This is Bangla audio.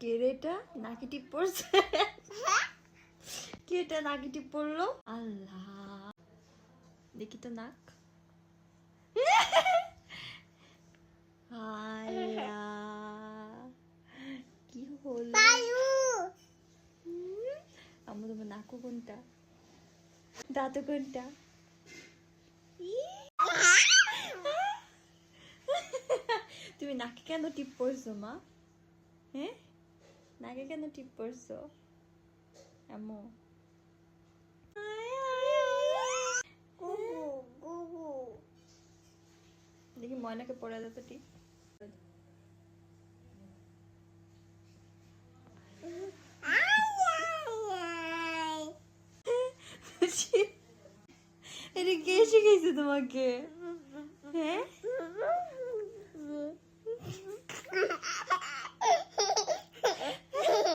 কে রে নাকি টিপ পড়ছে? কে এটা নাকি টিপ পড়ল? আল্লাহ। দেখি তো নাক। কি হলো? আমার তোমার নাকু কোনটা? দাঁত কোনটা? তুমি নাকে কেন টিপ পড়ছো মা? হ্যাঁ? নাকে কেন টিপ পড়ছো এমন দেখি ময়নাকে পড়া যেত টিপ এটা কে শিখেছে তোমাকে